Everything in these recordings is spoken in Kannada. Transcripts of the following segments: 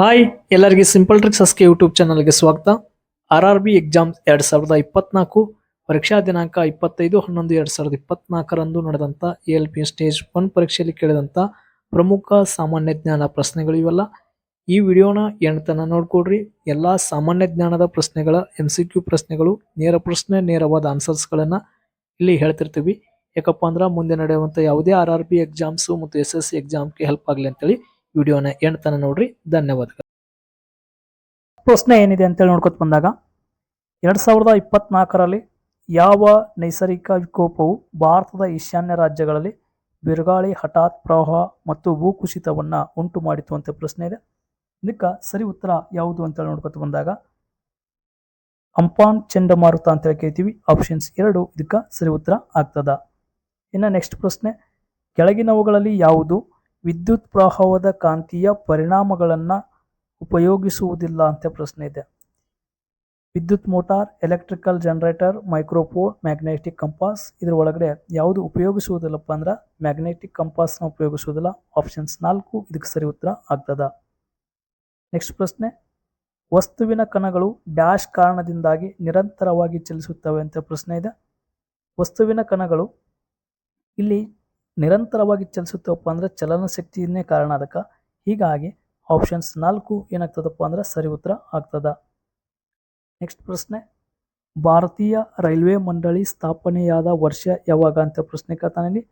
ಹಾಯ್, ಎಲ್ಲರಿಗೆ ಸಿಂಪಲ್ ಟ್ರಿಕ್ಸ್ ಅಸ್ಕೆ ಯೂಟ್ಯೂಬ್ ಚಾನಲ್ಗೆ ಸ್ವಾಗತ. ಆರ್ ಆರ್ ಬಿ ಎಕ್ಸಾಮ್ಸ್ ಎರಡು ಸಾವಿರದ ಇಪ್ಪತ್ನಾಲ್ಕು, ಪರೀಕ್ಷಾ ದಿನಾಂಕ ಇಪ್ಪತ್ತೈದು, ಹನ್ನೊಂದು ಎರಡು ಸಾವಿರದ ಇಪ್ಪತ್ನಾಲ್ಕರಂದು ನಡೆದಂತ A L P stage one ಪರೀಕ್ಷೆಯಲ್ಲಿ ಕೇಳಿದಂತ ಪ್ರಮುಖ ಸಾಮಾನ್ಯ ಜ್ಞಾನ ಪ್ರಶ್ನೆಗಳು ಇವೆಲ್ಲ. ಈ ವಿಡಿಯೋನ ಎಣ್ತನ ನೋಡ್ಕೊಡ್ರಿ. ಎಲ್ಲಾ ಸಾಮಾನ್ಯ ಜ್ಞಾನದ ಪ್ರಶ್ನೆಗಳ ಎಂ ಸಿ ಕ್ಯೂ ಪ್ರಶ್ನೆಗಳು, ನೇರ ಪ್ರಶ್ನೆ, ನೇರವಾದ ಆನ್ಸರ್ಸ್ ಗಳನ್ನ ಇಲ್ಲಿ ಹೇಳ್ತಿರ್ತೀವಿ. ಯಾಕಪ್ಪ ಅಂದ್ರೆ ಮುಂದೆ ನಡೆಯುವಂಥ ಯಾವುದೇ ಆರ್ ಆರ್ ಬಿ ಎಕ್ಸಾಮ್ಸ್ ಮತ್ತು ಎಸ್ ಎಸ್ ಸಿ ಎಕ್ಸಾಮ್ಗೆ ಹೆಲ್ಪ್ ಆಗಲಿ ಅಂತೇಳಿ ವಿಡಿಯೋನ ತನ ನೋಡ್ರಿ. ಧನ್ಯವಾದಗಳು. ಪ್ರಶ್ನೆ ಏನಿದೆ ಅಂತೇಳಿ ನೋಡ್ಕೊತ ಬಂದಾಗ, ಎರಡು ಸಾವಿರದ ಇಪ್ಪತ್ನಾಲ್ಕರಲ್ಲಿ ಯಾವ ನೈಸರ್ಗಿಕ ವಿಕೋಪವು ಭಾರತದ ಈಶಾನ್ಯ ರಾಜ್ಯಗಳಲ್ಲಿ ಬಿರುಗಾಳಿ, ಹಠಾತ್ ಪ್ರವಾಹ ಮತ್ತು ಭೂಕುಸಿತವನ್ನ ಉಂಟು ಮಾಡಿತು ಅಂತ ಪ್ರಶ್ನೆ ಇದೆ. ಇದಕ್ಕೆ ಸರಿ ಉತ್ತರ ಯಾವುದು ಅಂತೇಳಿ ನೋಡ್ಕೊತ ಬಂದಾಗ ಅಂಪಾನ್ ಚಂಡಮಾರುತ ಅಂತ ಹೇಳಿ ಕೇಳ್ತೀವಿ. ಆಪ್ಷನ್ಸ್ ಎರಡು ಇದಕ್ಕೆ ಸರಿ ಉತ್ತರ ಆಗ್ತದ. ಇನ್ನು ನೆಕ್ಸ್ಟ್ ಪ್ರಶ್ನೆ, ಕೆಳಗಿನವುಗಳಲ್ಲಿ ಯಾವುದು ವಿದ್ಯುತ್ ಪ್ರವಾಹದ ಕಾಂತೀಯ ಪರಿಣಾಮಗಳನ್ನು ಉಪಯೋಗಿಸುವುದಿಲ್ಲ ಅಂತ ಪ್ರಶ್ನೆ ಇದೆ. ವಿದ್ಯುತ್ motor, electrical generator, microphone, magnetic compass ಇದರ ಒಳಗಡೆ ಯಾವುದು ಉಪಯೋಗಿಸುವುದಿಲ್ಲಪ್ಪ ಅಂದ್ರೆ ಮ್ಯಾಗ್ನೆಟಿಕ್ ಕಂಪಾಸ್ನ ಉಪಯೋಗಿಸುವುದಿಲ್ಲ. ಆಪ್ಷನ್ಸ್ ನಾಲ್ಕು, ಇದಕ್ಕೆ ಸರಿ ಉತ್ತರ ಆಗ್ತದ. ನೆಕ್ಸ್ಟ್ ಪ್ರಶ್ನೆ, ವಸ್ತುವಿನ ಕಣಗಳು ಡ್ಯಾಶ್ ಕಾರಣದಿಂದಾಗಿ ನಿರಂತರವಾಗಿ ಚಲಿಸುತ್ತವೆ ಅಂತ ಪ್ರಶ್ನೆ ಇದೆ. ವಸ್ತುವಿನ ಕಣಗಳು ಇಲ್ಲಿ ನಿರಂತರವಾಗಿ ಚಲಿಸುತ್ತವಪ್ಪ ಅಂದರೆ ಚಲನ ಶಕ್ತಿಯನ್ನೇ ಕಾರಣ ಅದಕ್ಕೆ. ಹೀಗಾಗಿ ಆಪ್ಷನ್ಸ್ ನಾಲ್ಕು ಏನಾಗ್ತದಪ್ಪ ಅಂದ್ರೆ ಸರಿ ಉತ್ತರ ಆಗ್ತದ. ನೆಕ್ಸ್ಟ್ ಪ್ರಶ್ನೆ, ಭಾರತೀಯ ರೈಲ್ವೆ ಮಂಡಳಿ ಸ್ಥಾಪನೆಯಾದ ವರ್ಷ ಯಾವಾಗ ಅಂತ ಪ್ರಶ್ನೆ ಕೇಳ್ತಾನಲ್ಲಿ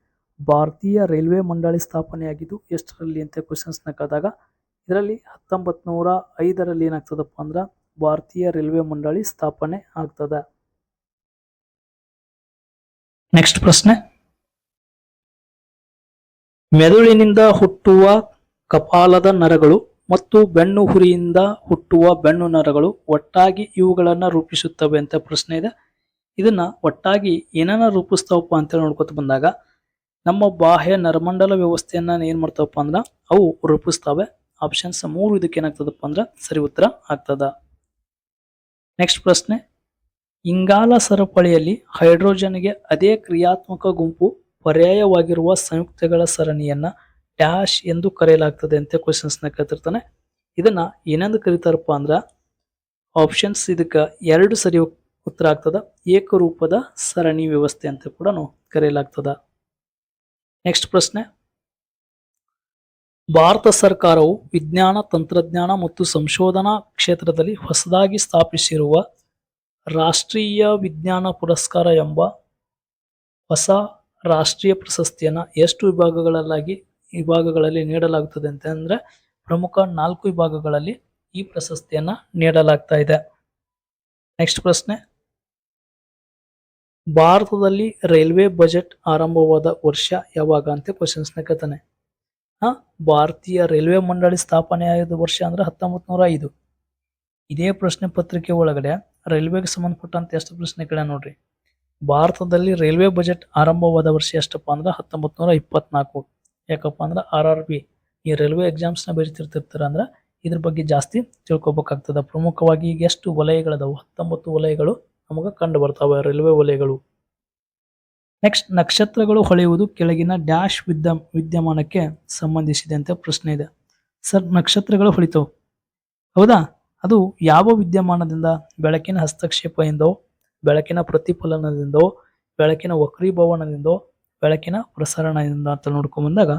ಭಾರತೀಯ ರೈಲ್ವೆ ಮಂಡಳಿ ಸ್ಥಾಪನೆಯಾಗಿದ್ದು ಎಷ್ಟರಲ್ಲಿ ಅಂತ ಕ್ವಶನ್ಸ್ನ ಕೇಳಿದಾಗ, ಇದರಲ್ಲಿ ಹತ್ತೊಂಬತ್ತು ನೂರ ಐದರಲ್ಲಿ ಏನಾಗ್ತದಪ್ಪ ಅಂದ್ರೆ ಭಾರತೀಯ ರೈಲ್ವೆ ಮಂಡಳಿ ಸ್ಥಾಪನೆ ಆಗ್ತದ. ನೆಕ್ಸ್ಟ್ ಪ್ರಶ್ನೆ ಮೆದುಳಿನಿಂದ ಹುಟ್ಟುವ ಕಪಾಲದ ನರಗಳು ಮತ್ತು ಬೆನ್ನು ಹುರಿಯಿಂದ ಹುಟ್ಟುವ ಬೆನ್ನು ನರಗಳು ಒಟ್ಟಾಗಿ ಇವುಗಳನ್ನು ರೂಪಿಸುತ್ತವೆ ಅಂತ ಪ್ರಶ್ನೆ ಇದೆ. ಇದನ್ನ ಒಟ್ಟಾಗಿ ಏನನ್ನ ರೂಪಿಸ್ತಾವಪ್ಪ ಅಂತೇಳಿ ನೋಡ್ಕೊತ ಬಂದಾಗ ನಮ್ಮ ಬಾಹ್ಯ ನರಮಂಡಲ ವ್ಯವಸ್ಥೆಯನ್ನು ಏನು ಮಾಡ್ತಾವಪ್ಪ ಅಂದ್ರೆ ಅವು ರೂಪಿಸ್ತಾವೆ. ಆಪ್ಷನ್ಸ್ ಮೂರು ಇದಕ್ಕೆ ಏನಾಗ್ತದಪ್ಪ ಅಂದ್ರ ಸರಿ ಉತ್ತರ ಆಗ್ತದ. ನೆಕ್ಸ್ಟ್ ಪ್ರಶ್ನೆ, ಇಂಗಾಲ ಸರಪಳಿಯಲ್ಲಿ ಹೈಡ್ರೋಜನ್ಗೆ ಅದೇ ಕ್ರಿಯಾತ್ಮಕ ಗುಂಪು ಪರ್ಯಾಯವಾಗಿರುವ ಸಂಯುಕ್ತಗಳ ಸರಣಿಯನ್ನ ಡ್ಯಾಶ್ ಎಂದು ಕರೆಯಲಾಗ್ತದೆ ಅಂತ ಕ್ವಶನ್ಸ್ನ ಕೇಳ್ತಿರ್ತಾನೆ. ಇದನ್ನ ಏನೆಂದು ಕರೀತಾರಪ್ಪ ಅಂದ್ರ ಆಪ್ಷನ್ಸ್ ಇದಕ್ಕೆ ಎರಡು ಸರಿ ಉತ್ತರ ಆಗ್ತದ. ಏಕರೂಪದ ಸರಣಿ ವ್ಯವಸ್ಥೆ ಅಂತ ಕೂಡ ಕರೆಯಲಾಗ್ತದ. ನೆಕ್ಸ್ಟ್ ಪ್ರಶ್ನೆ. ಭಾರತ ಸರ್ಕಾರವು ವಿಜ್ಞಾನ, ತಂತ್ರಜ್ಞಾನ ಮತ್ತು ಸಂಶೋಧನಾ ಕ್ಷೇತ್ರದಲ್ಲಿ ಹೊಸದಾಗಿ ಸ್ಥಾಪಿಸಿರುವ ರಾಷ್ಟ್ರೀಯ ವಿಜ್ಞಾನ ಪುರಸ್ಕಾರ ಎಂಬ ಹೊಸ ರಾಷ್ಟ್ರೀಯ ಪ್ರಶಸ್ತಿಯನ್ನು ಎಷ್ಟು ವಿಭಾಗಗಳಲ್ಲಾಗಿ ವಿಭಾಗಗಳಲ್ಲಿ ನೀಡಲಾಗುತ್ತದೆ ಅಂತ ಅಂದ್ರೆ ಪ್ರಮುಖ ನಾಲ್ಕು ವಿಭಾಗಗಳಲ್ಲಿ ಈ ಪ್ರಶಸ್ತಿಯನ್ನು ನೀಡಲಾಗ್ತಾ ಇದೆ. ನೆಕ್ಸ್ಟ್ ಪ್ರಶ್ನೆ. ಭಾರತದಲ್ಲಿ ರೈಲ್ವೆ ಬಜೆಟ್ ಆರಂಭವಾದ ವರ್ಷ ಯಾವಾಗ ಅಂತ ಕ್ವಶನ್ಸ್ನ ಕೇಳ್ತಾನೆ. ಹಾ, ಭಾರತೀಯ ರೈಲ್ವೆ ಮಂಡಳಿ ಸ್ಥಾಪನೆ ಆದ ವರ್ಷ ಅಂದ್ರೆ ಹತ್ತೊಂಬತ್ತು ನೂರ ಐದು ಇದೇ ಪ್ರಶ್ನೆ ಪತ್ರಿಕೆ ಒಳಗಡೆ ರೈಲ್ವೆಗೆ ಸಂಬಂಧಪಟ್ಟಂತ ಎಷ್ಟು ಪ್ರಶ್ನೆ ಕೇಳ ನೋಡ್ರಿ. ಭಾರತದಲ್ಲಿ ರೈಲ್ವೆ ಬಜೆಟ್ ಆರಂಭವಾದ ವರ್ಷ ಎಷ್ಟಪ್ಪ ಅಂದ್ರೆ ಹತ್ತೊಂಬತ್ ನೂರ ಇಪ್ಪತ್ನಾಲ್ಕು. ಯಾಕಪ್ಪ ಅಂದ್ರೆ ಆರ್ ಆರ್ ಬಿ ಈ ರೈಲ್ವೆ ಎಕ್ಸಾಮ್ಸ್ನ ಬರೀತಿರ್ತಿರ್ತಾರ ಅಂದ್ರೆ ಇದ್ರ ಬಗ್ಗೆ ಜಾಸ್ತಿ ತಿಳ್ಕೊಬೇಕಾಗ್ತದೆ. ಪ್ರಮುಖವಾಗಿ ಈಗ ಎಷ್ಟು ವಲಯಗಳದಾವು? ಹತ್ತೊಂಬತ್ತು ವಲಯಗಳು ನಮಗೆ ಕಂಡು ಬರ್ತಾವೆ ರೈಲ್ವೆ ವಲಯಗಳು. ನೆಕ್ಸ್ಟ್ ನಕ್ಷತ್ರಗಳು ಹೊಳೆಯುವುದು ಕೆಳಗಿನ ಡ್ಯಾಶ್ ವಿದ್ಯ ವಿದ್ಯಮಾನಕ್ಕೆ ಸಂಬಂಧಿಸಿದೆ ಅಂತ ಪ್ರಶ್ನೆ ಇದೆ. ಸರ್, ನಕ್ಷತ್ರಗಳು ಹೊಳಿತವು. ಹೌದಾ? ಅದು ಯಾವ ವಿದ್ಯಮಾನದಿಂದ ಬೆಳಕಿನ ಹಸ್ತಕ್ಷೇಪದಿಂದೋ ಬೆಳಕಿನ ಪ್ರತಿಫಲನದಿಂದೋ, ಬೆಳಕಿನ ವಕ್ರೀಭವನದಿಂದೋ, ಬೆಳಕಿನ ಪ್ರಸರಣದಿಂದ ಅಂತ ನೋಡ್ಕೊಂಬಂದಾಗ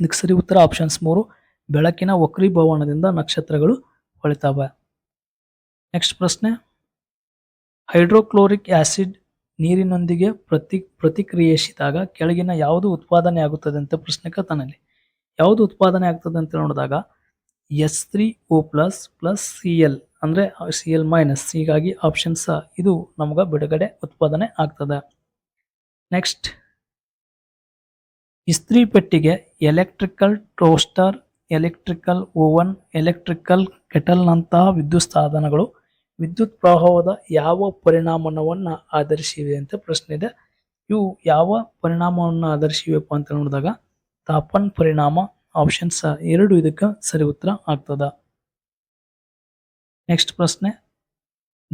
ಇದಕ್ಕೆ ಸರಿ ಉತ್ತರ ಆಪ್ಷನ್ಸ್ ಮೂರು, ಬೆಳಕಿನ ವಕ್ರೀಭವನದಿಂದ ನಕ್ಷತ್ರಗಳು ಹೊಳಿತಾವೆ. ನೆಕ್ಸ್ಟ್ ಪ್ರಶ್ನೆ, ಹೈಡ್ರೋಕ್ಲೋರಿಕ್ ಆಸಿಡ್ ನೀರಿನೊಂದಿಗೆ ಪ್ರತಿ, ಪ್ರತಿಕ್ರಿಯಿಸಿದಾಗ ಕೆಳಗಿನ ಯಾವುದು ಉತ್ಪಾದನೆ ಆಗುತ್ತದೆ ಅಂತ ಪ್ರಶ್ನೆ ಕತನಲ್ಲಿ ಯಾವುದು ಉತ್ಪಾದನೆ ಆಗ್ತದೆ ಅಂತ ನೋಡಿದಾಗ, S three O plus plus C L ಅಂದ್ರೆ ಸಿ ಎಲ್ ಮೈನಸ್ ಹೀಗಾಗಿ ಆಪ್ಷನ್ಸ್ ಇದು ನಮ್ಗೆ ಬಿಡುಗಡೆ ಉತ್ಪಾದನೆ ಆಗ್ತದೆ. ನೆಕ್ಸ್ಟ್ ಇಸ್ತ್ರಿ ಪೆಟ್ಟಿಗೆ electrical toaster electrical oven electrical ಕೆಟಲ್ನಂತಹ ವಿದ್ಯುತ್ ಸಾಧನಗಳು ವಿದ್ಯುತ್ ಪ್ರವಾಹದ ಯಾವ ಪರಿಣಾಮವನ್ನು ಆಧರಿಸಿವೆ ಅಂತ ಪ್ರಶ್ನೆ ಇದೆ. ಇವು ಯಾವ ಪರಿಣಾಮವನ್ನು ಆಧರಿಸಿವೆಪ್ಪ ಅಂತ ನೋಡಿದಾಗ ತಾಪನ್ ಪರಿಣಾಮ ಆಪ್ಷನ್ಸ್ ಎರಡು ಇದಕ್ಕೆ ಸರಿ ಉತ್ತರ ಆಗ್ತದ. ನೆಕ್ಸ್ಟ್ ಪ್ರಶ್ನೆ.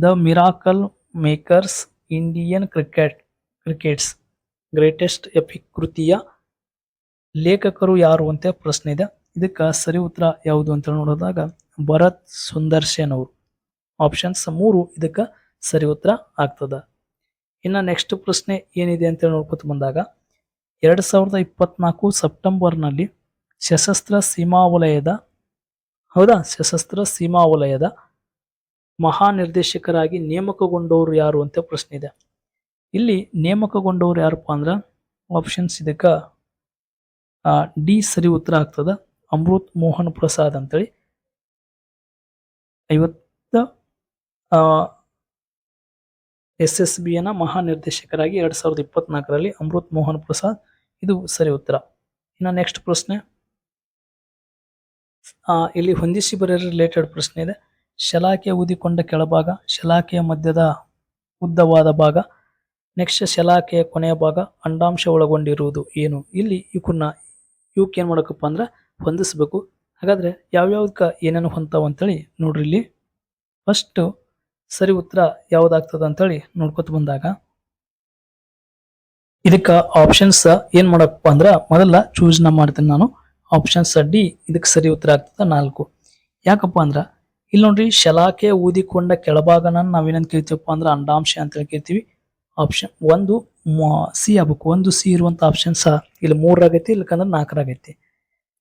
The miracle makers Indian cricket cricket's greatest epic ಕೃತಿಯ ಲೇಖಕರು ಯಾರು ಅಂತ ಪ್ರಶ್ನೆ ಇದೆ. ಇದಕ್ಕೆ ಸರಿ ಉತ್ತರ ಯಾವುದು ಅಂತ ನೋಡಿದಾಗ ಭರತ್ ಸುಂದರ್ ಸೇನ್ ಅವರು. ಆಪ್ಷನ್ಸ್ ಮೂರು ಇದಕ್ಕೆ ಸರಿ ಉತ್ತರ ಆಗ್ತದ. ಇನ್ನು ನೆಕ್ಸ್ಟ್ ಪ್ರಶ್ನೆ ಏನಿದೆ ಅಂತ ನೋಡ್ಕೊತ ಬಂದಾಗ, ಎರಡು ಸಾವಿರದ ಇಪ್ಪತ್ನಾಲ್ಕು ಸೆಪ್ಟೆಂಬರ್ನಲ್ಲಿ ಸಶಸ್ತ್ರ ಸೀಮಾ ವಲಯದ, ಹೌದಾ? ಸಶಸ್ತ್ರ ಸೀಮಾ ವಲಯದ ಮಹಾನಿರ್ದೇಶಕರಾಗಿ ನೇಮಕಗೊಂಡವರು ಯಾರು ಅಂತ ಪ್ರಶ್ನೆ ಇದೆ. ಇಲ್ಲಿ ನೇಮಕಗೊಂಡವರು ಯಾರಪ್ಪ ಅಂದ್ರೆ ಆಪ್ಷನ್ಸ್ ಇದಕ್ಕ ಡಿ ಸರಿ ಉತ್ತರ ಆಗ್ತದ. ಅಮೃತ್ ಮೋಹನ್ ಪ್ರಸಾದ್ ಅಂತೇಳಿ. ಐವತ್ತ ಎಸ್ ಎಸ್ ಬಿಯನ ಮಹಾನಿರ್ದೇಶಕರಾಗಿ ಎರಡ್ ಸಾವಿರದ ಇಪ್ಪತ್ನಾಲ್ಕರಲ್ಲಿ ಅಮೃತ್ ಮೋಹನ್ ಪ್ರಸಾದ್. ಇದು ಸರಿ ಉತ್ತರ. ಇನ್ನು ನೆಕ್ಸ್ಟ್ ಪ್ರಶ್ನೆ. ಇಲ್ಲಿ ಹೊಂದಿಸಿ ಬರೆಯ ರಿಲೇಟೆಡ್ ಪ್ರಶ್ನೆ ಇದೆ. ಶಲಾಕೆ ಊದಿಕೊಂಡ ಕೆಳಭಾಗ, ಶಲಾಕೆಯ ಮಧ್ಯದ ಉದ್ದವಾದ ಭಾಗ, ನೆಕ್ಸ್ಟ್ ಶಲಾಕೆಯ ಕೊನೆಯ ಭಾಗ ಅಂಡಾಂಶ ಒಳಗೊಂಡಿರುವುದು ಏನು? ಇಲ್ಲಿ ಇವಕ್ಕನ್ನ ಇವಕ್ಕೆ ಏನು ಮಾಡಬೇಕಪ್ಪ ಅಂದ್ರೆ ಹೊಂದಿಸ್ಬೇಕು. ಹಾಗಾದ್ರೆ ಯಾವ್ಯಾವ್ದಕ್ಕ ಏನೇನು ಹೊಂತಾವ ಅಂತೇಳಿ ನೋಡ್ರಿ ಇಲ್ಲಿ. ಫಸ್ಟ್ ಸರಿ ಉತ್ತರ ಯಾವ್ದಾಗ್ತದ ಅಂತೇಳಿ ನೋಡ್ಕೊತ ಬಂದಾಗ. ಇದಕ್ಕೆ ಆಪ್ಷನ್ಸ್ ಏನು ಮಾಡಪ್ಪ ಅಂದ್ರೆ ಮೊದಲ ಚೂಸ್ನ ಮಾಡ್ತೀನಿ ನಾನು. ಆಪ್ಷನ್ಸ್ ಡಿ ಇದಕ್ಕೆ ಸರಿ ಉತ್ತರ ಆಗ್ತದೆ ನಾಲ್ಕು. ಯಾಕಪ್ಪ ಅಂದ್ರ ಇಲ್ಲಿ ನೋಡ್ರಿ, ಶಲಾಕೆ ಊದಿಕೊಂಡ ಕೆಳಭಾಗನ ನಾವೇನಂತ ಕೇಳ್ತೀವಪ್ಪ ಅಂದ್ರೆ ಅಂಡಾಂಶ ಅಂತ ಕೇಳ್ತೀವಿ. ಆಪ್ಷನ್ ಒಂದು ಸಿ ಆಗ್ಬೇಕು. ಒಂದು ಸಿ ಇರುವಂತ ಆಪ್ಷನ್ ಸಹ ಇಲ್ಲಿ ಮೂರರಾಗೈತಿ ಇಲ್ಲಕಂದ್ರೆ ನಾಲ್ಕರಾಗೈತಿ.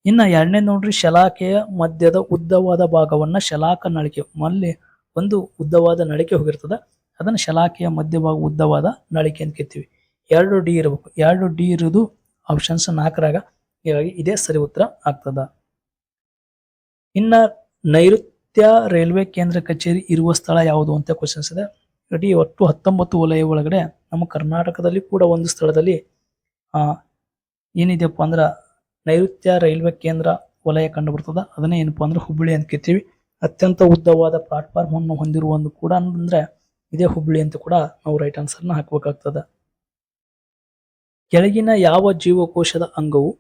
ಇನ್ನ ಎರಡನೇ ನೋಡ್ರಿ, ಶಲಾಕೆಯ ಮಧ್ಯದ ಉದ್ದವಾದ ಭಾಗವನ್ನ ಶಲಾಕ ನಳಿಕೆ ಮಲ್ಲಿ ಒಂದು ಉದ್ದವಾದ ನಳಿಕೆ ಹೋಗಿರ್ತದ. ಅದನ್ನ ಶಲಾಕೆಯ ಮಧ್ಯಭಾಗ ಉದ್ದವಾದ ನಳಿಕೆ ಅಂತ ಕೇಳ್ತೀವಿ. ಎರಡು ಡಿ ಇರಬೇಕು. ಎರಡು ಡಿ ಇರೋದು ಆಪ್ಷನ್ಸ್ ನಾಲ್ಕರಾಗ. ಹೀಗಾಗಿ ಇದೇ ಸರಿ ಉತ್ತರ ಆಗ್ತದ. ಇನ್ನ ನೈಋತ್ಯ ರೈಲ್ವೆ ಕೇಂದ್ರ ಕಚೇರಿ ಇರುವ ಸ್ಥಳ ಯಾವುದು ಅಂತ ಕ್ವಶನ್ಸ್ ಇದೆ. ಇಡೀ ಒಟ್ಟು ಹತ್ತೊಂಬತ್ತು ವಲಯ ಒಳಗಡೆ ನಮ್ಮ ಕರ್ನಾಟಕದಲ್ಲಿ ಕೂಡ ಒಂದು ಸ್ಥಳದಲ್ಲಿ ಏನಿದೆಯಪ್ಪ ಅಂದ್ರೆ ನೈಋತ್ಯ ರೈಲ್ವೆ ಕೇಂದ್ರ ವಲಯ ಕಂಡು ಬರ್ತದೆ ಅದನ್ನೇ ಏನಪ್ಪಾ ಅಂದ್ರೆ ಹುಬ್ಬಳ್ಳಿ ಅಂತ ಕೇಳ್ತೀವಿ. ಅತ್ಯಂತ ಉದ್ದವಾದ ಪ್ಲಾಟ್ಫಾರ್ಮ್ ಅನ್ನು ಹೊಂದಿರುವ ಒಂದು ಕೂಡ ಅಂದ್ರೆ ಇದೇ ಹುಬ್ಬಳ್ಳಿ ಅಂತ ಕೂಡ ನಾವು ರೈಟ್ ಆನ್ಸರ್ನ ಹಾಕಬೇಕಾಗ್ತದೆ. ಕೆಳಗಿನ ಯಾವ ಜೀವಕೋಶದ ಅಂಗವು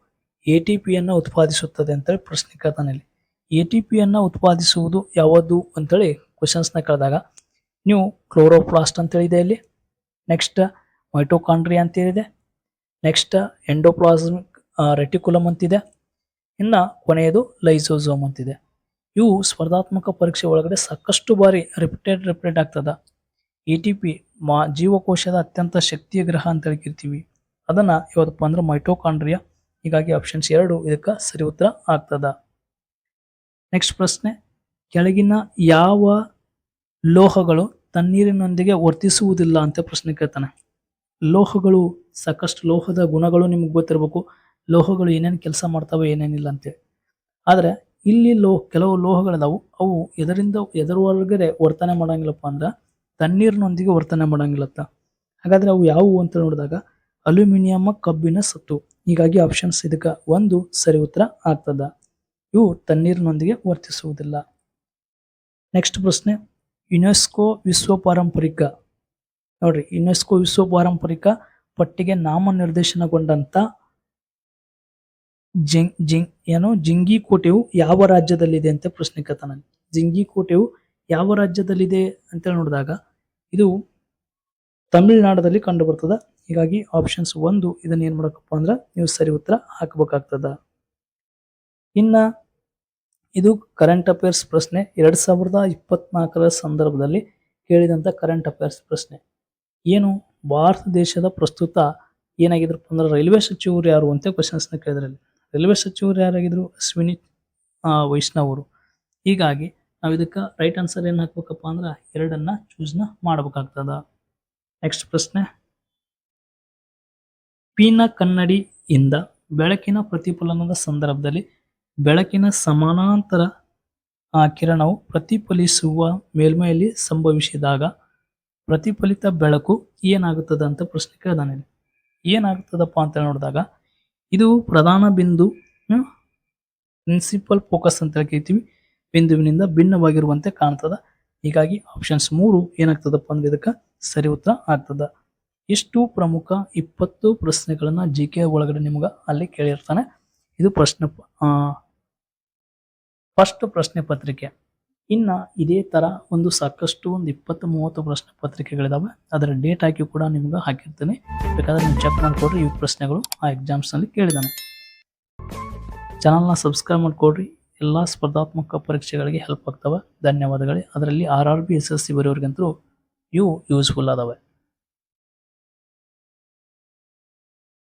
ಎ ಟಿ ಪಿಯನ್ನು ಉತ್ಪಾದಿಸುತ್ತದೆ ಅಂತೇಳಿ ಪ್ರಶ್ನೆ ಕೇಳ್ತಾನೆ ಎ ಟಿ ಪಿಯನ್ನು ಉತ್ಪಾದಿಸುವುದು ಯಾವುದು ಅಂತೇಳಿ ಕ್ವಶನ್ಸ್ನ ಕೇಳಿದಾಗ ನೀವು ಕ್ಲೋರೋಪ್ಲಾಸ್ಟ್ ಅಂತ ಇದೆ ಇಲ್ಲಿ. ನೆಕ್ಸ್ಟ್ ಮೈಟೋಕಾಂಡ್ರಿ ಅಂತ ಇದೆ ನೆಕ್ಸ್ಟ್ ಎಂಡೋಪ್ಲಾಸ್ಮಿಕ್ ರೆಟಿಕುಲಮ್ ಅಂತಿದೆ ಇನ್ನು ಕೊನೆಯದು ಲೈಸೋಸೋಮ್ ಅಂತಿದೆ ಇವು ಸ್ಪರ್ಧಾತ್ಮಕ ಪರೀಕ್ಷೆ ಒಳಗಡೆ ಸಾಕಷ್ಟು ಬಾರಿ ರಿಪೀಟೆಡ್ ರಿಪೀಟ್ ಆಗ್ತದೆ. ಎ ಟಿ ಪಿ ಮಾ, ಜೀವಕೋಶದ ಅತ್ಯಂತ ಶಕ್ತಿಯ ಗ್ರಹ ಅಂತ ಹೇಳ್ಕಿರ್ತೀವಿ ಅದನ್ನು ಯಾವ್ದಪ್ಪ ಅಂದ್ರೆ ಮೈಟೋಕಾಂಡ್ರಿಯಾ ಹೀಗಾಗಿ ಆಪ್ಷನ್ಸ್ ಎರಡು ಇದಕ್ಕೆ ಸರಿ ಉತ್ತರ ಆಗ್ತದ. ನೆಕ್ಸ್ಟ್ ಪ್ರಶ್ನೆ. ಕೆಳಗಿನ ಯಾವ ಲೋಹಗಳು ತಣ್ಣೀರಿನೊಂದಿಗೆ ವರ್ತಿಸುವುದಿಲ್ಲ ಅಂತ ಪ್ರಶ್ನೆ ಕೇಳ್ತಾನೆ. ಲೋಹಗಳು, ಸಾಕಷ್ಟು ಲೋಹದ ಗುಣಗಳು ನಿಮ್ಗೆ ಗೊತ್ತಿರಬೇಕು. ಲೋಹಗಳು ಏನೇನು ಕೆಲಸ ಮಾಡ್ತಾವೆ, ಏನೇನಿಲ್ಲ ಅಂತೇಳಿ. ಆದರೆ ಇಲ್ಲಿ ಲೋ, ಕೆಲವು ಲೋಹಗಳಿದಾವು. ಅವು ಎದರಿಂದ ಎದರ ಒಳಗಡೆ ವರ್ತನೆ ಮಾಡೋಂಗಿಲ್ಲಪ್ಪ ಅಂದ್ರೆ ತಣ್ಣೀರಿನೊಂದಿಗೆ ವರ್ತನೆ ಮಾಡೋಂಗಿಲ್ಲತ್ತ. ಹಾಗಾದ್ರೆ ಅವು ಯಾವುವು ಅಂತ ನೋಡಿದಾಗ ಅಲ್ಯೂಮಿನಿಯಂ ಕಬ್ಬಿನ ಸತ್ತು. ಹೀಗಾಗಿ ಆಪ್ಷನ್ಸ್ ಇದಕ್ಕೆ ಒಂದು ಸರಿ ಉತ್ತರ ಆಗ್ತದ. ಇವು ತಣ್ಣೀರಿನೊಂದಿಗೆ ವರ್ತಿಸುವುದಿಲ್ಲ. ನೆಕ್ಸ್ಟ್ ಪ್ರಶ್ನೆ ಯುನೆಸ್ಕೋ ವಿಶ್ವ ಪಾರಂಪರಿಕ. ನೋಡ್ರಿ ಯುನೆಸ್ಕೋ ವಿಶ್ವ ಪಾರಂಪರಿಕ ಪಟ್ಟಿಗೆ ನಾಮನಿರ್ದೇಶನಗೊಂಡಂಥ ಜಿಂಗ್ ಜಿಂಗ್, ಏನು ಜಿಂಗಿ ಕೋಟೆಯು ಯಾವ ರಾಜ್ಯದಲ್ಲಿದೆ ಅಂತ ಪ್ರಶ್ನೆ ಕೇಳ್ತಾನೆ ಜಿಂಗಿ ಕೋಟೆಯು ಯಾವ ರಾಜ್ಯದಲ್ಲಿದೆ ಅಂತ ನೋಡಿದಾಗ ಇದು ತಮಿಳುನಾಡದಲ್ಲಿ ಕಂಡು ಹೀಗಾಗಿ ಆಪ್ಷನ್ಸ್ ಒಂದು, ಇದನ್ನ ಏನ್ ಮಾಡಕಪ್ಪ ಅಂದ್ರೆ ನೀವು ಸರಿ ಉತ್ತರ ಹಾಕಬೇಕಾಗ್ತದ. ಇನ್ನ ಇದು ಕರೆಂಟ್ ಅಫೇರ್ಸ್ ಪ್ರಶ್ನೆ ಎರಡ್ ಸಾವಿರದ ಇಪ್ಪತ್ನಾಲ್ಕರ ಸಂದರ್ಭದಲ್ಲಿ ಕೇಳಿದಂಥ ಕರೆಂಟ್ ಅಫೇರ್ಸ್ ಪ್ರಶ್ನೆ. ಏನು? ಭಾರತ ದೇಶದ ಪ್ರಸ್ತುತ ಏನಾಗಿದ್ರಪ್ಪ ಅಂದ್ರೆ ರೈಲ್ವೆ ಸಚಿವರು ಯಾರು ಅಂತ ಕ್ವಶನ್ಸ್ನ ಕೇಳಿದ್ರಲ್ಲಿ. ರೈಲ್ವೆ ಸಚಿವರು ಯಾರಾಗಿದ್ರು? ಅಶ್ವಿನಿ ಆ, ವೈಷ್ಣವ್ ಅವರು ಹೀಗಾಗಿ ನಾವು ಇದಕ್ಕೆ ರೈಟ್ ಆನ್ಸರ್ ಏನು ಹಾಕ್ಬೇಕಪ್ಪ ಅಂದ್ರೆ ಎರಡನ್ನ ಚೂಸ್ನ ಮಾಡಬೇಕಾಗ್ತದ. ನೆಕ್ಸ್ಟ್ ಪ್ರಶ್ನೆ. ಪೀನ ಕನ್ನಡಿಯಿಂದ ಬೆಳಕಿನ ಪ್ರತಿಫಲನದ ಸಂದರ್ಭದಲ್ಲಿ ಬೆಳಕಿನ ಸಮಾನಾಂತರ ಆ ಕಿರಣವು ಪ್ರತಿಫಲಿಸುವ ಮೇಲ್ಮೈಯಲ್ಲಿ ಸಂಭವಿಸಿದಾಗ ಪ್ರತಿಫಲಿತ ಬೆಳಕು ಏನಾಗುತ್ತದೆ ಅಂತ ಪ್ರಶ್ನೆ ಕೇಳಿದಾನೆ. ಏನಾಗುತ್ತದಪ್ಪ ಅಂತ ನೋಡಿದಾಗ ಇದು ಪ್ರಧಾನ ಬಿಂದು ಪ್ರಿನ್ಸಿಪಲ್ ಫೋಕಸ್ ಅಂತ ಕೇಳ್ತೀವಿ ಬಿಂದುವಿನಿಂದ ಭಿನ್ನವಾಗಿರುವಂತೆ ಕಾಣ್ತದ. ಹೀಗಾಗಿ ಆಪ್ಷನ್ಸ್ ಮೂರು ಏನಾಗ್ತದಪ್ಪ ಅಂದ್ರೆ ಇದಕ್ಕೆ ಸರಿ ಉತ್ತರ ಆಗ್ತದ. ಇಷ್ಟು ಪ್ರಮುಖ ಇಪ್ಪತ್ತು ಪ್ರಶ್ನೆಗಳನ್ನ ಜಿ ಕೆ ಒಳಗಡೆ ನಿಮ್ಗೆ ಅಲ್ಲಿ ಕೇಳಿರ್ತಾನೆ. ಇದು ಪ್ರಶ್ನೆ ಫಸ್ಟ್ ಪ್ರಶ್ನೆ ಪತ್ರಿಕೆ. ಇನ್ನು ಇದೇ ಥರ ಒಂದು ಸಾಕಷ್ಟು ಒಂದು ಇಪ್ಪತ್ತು ಮೂವತ್ತು ಪ್ರಶ್ನೆ ಪತ್ರಿಕೆಗಳಿದಾವೆ. ಅದರ ಡೇಟ್ ಹಾಕಿ ಕೂಡ ನಿಮ್ಗೆ ಹಾಕಿರ್ತೀನಿ. ಬೇಕಾದ್ರೆ ನೀವು ಚೆಕ್ ಮಾಡಿಕೊಡ್ರಿ ಈ ಪ್ರಶ್ನೆಗಳು ಆ ಎಕ್ಸಾಮ್ಸ್ನಲ್ಲಿ ಕೇಳಿದ್ದಾನೆ ಚಾನಲ್ನ ಸಬ್ಸ್ಕ್ರೈಬ್ ಮಾಡಿಕೊಡ್ರಿ ಎಲ್ಲ ಸ್ಪರ್ಧಾತ್ಮಕ ಪರೀಕ್ಷೆಗಳಿಗೆ ಹೆಲ್ಪ್ ಆಗ್ತವೆ. ಧನ್ಯವಾದಗಳೇ. ಅದರಲ್ಲಿ R R B S S C ಬರೆಯೋರಿಗಂತೂ ಇವು ಯೂಸ್ಫುಲ್ ಅದಾವೆ